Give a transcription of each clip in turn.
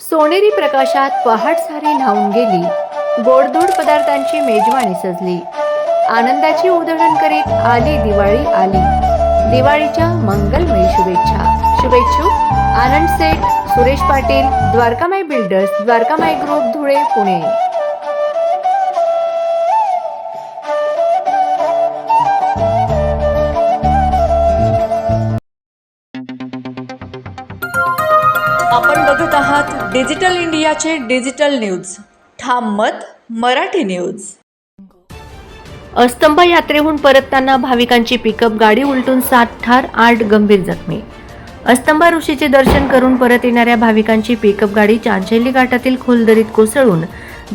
सोनेरी प्रकाशात पहाट सारी न्हावून गेली. गोडधोड पदार्थांची मेजवानी सजली. आनंदाची उधळण करीत आली दिवाळी आली. दिवाळीच्या मंगलमयी शुभेच्छा. शुभेच्छू आनंद सेठ सुरेश पाटील द्वारकामाई बिल्डर्स द्वारकामाई ग्रुप धुळे पुणे. आपण बघत आहात डिजिटल इंडियाचे डिजिटल न्यूज. ठाम मत मराठी न्यूज. अस्तंभ यात्रेहून परतताना भाविकांची पिकअप गाडी उलटून सात ठार आठ गंभीर जखमी. अस्तंभा ऋषीचे दर्शन करून परत येणाऱ्या भाविकांची पिकअप गाडी चांचेली घाटातील खोलदरीत कोसळून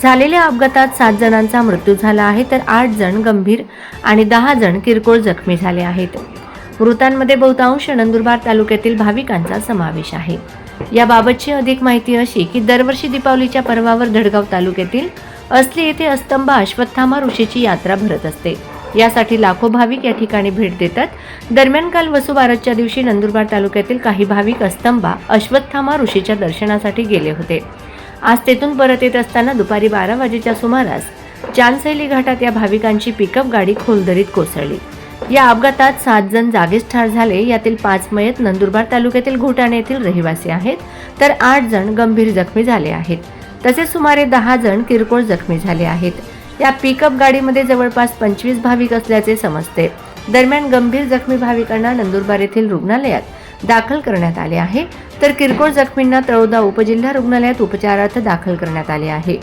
झालेल्या अपघातात सात जणांचा मृत्यू झाला आहे तर आठ जण गंभीर आणि दहा जण किरकोळ जखमी झाले आहेत. मृतांमध्ये बहुतांश नंदुरबार तालुक्यातील भाविकांचा समावेश आहे. याबाबतची अधिक माहिती अशी की दरवर्षी दीपावलीच्या पर्वावर धडगाव तालुक्यातील असली येथे अस्तंभा अश्वत्थामा ऋषीची यात्रा भरत असते. यासाठी लाखो भाविक या ठिकाणी भेट देतात. दरम्यान काल वसुबारसच्या दिवशी नंदुरबार तालुक्यातील काही भाविक अस्तंबा अश्वत्थामा ऋषीच्या दर्शनासाठी गेले होते. आज तेथून परत येत असताना दुपारी बारा वाजेच्या सुमारास चांदसैली घाटात या भाविकांची पिकअप गाडी खोलदरीत कोसळली. या अपघातात सात जण जागीच ठार झाले. यातील पाच मयत नंदुरबार तालुक्यातील घोटाणे येथील रहिवासी आहेत. तर आठ जण गंभीर जखमी झाले आहेत. तसेच सुमारे दहा जण किरकोळ जखमी झाले आहेत. या पिकअप गाडीमध्ये जवळपास पंचवीस भाविक असल्याचे समजते. दरम्यान गंभीर जखमी भाविकांना नंदुरबार येथील रुग्णालयात दाखल करण्यात आले आहे. तर किरकोळ जखमींना तळोदा उपजिल्हा रुग्णालयात उपचारार्थ दाखल करण्यात आले आहे.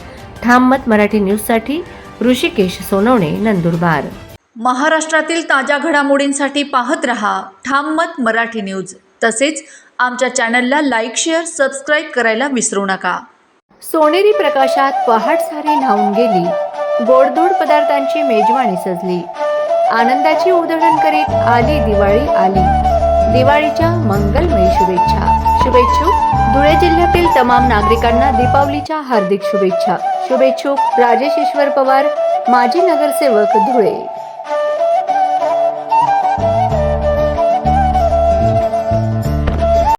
ठाम मत मराठी न्यूजसाठी ऋषिकेश सोनवणे नंदुरबार. महाराष्ट्रातील ताज्या घडामोडींसाठी पाहत रहा ठाम मत मराठी न्यूज. तसेच आमच्या चॅनलला लाईक शेअर सबस्क्राईब करायला विसरू नका. सोनेरी प्रकाशात पहाट सारी न्हावून गेली. गोडधोड पदार्थांची मेजवानी सजली. आनंदाची उधळण करीत आली दिवाळी आली. दिवाळीच्या मंगलमयी शुभेच्छा. शुभेच्छुक धुळे जिल्ह्यातील तमाम नागरिकांना दीपावलीच्या हार्दिक शुभेच्छा. शुभेच्छुक राजेश ईश्वर पवार माजी नगरसेवक धुळे. Thank you.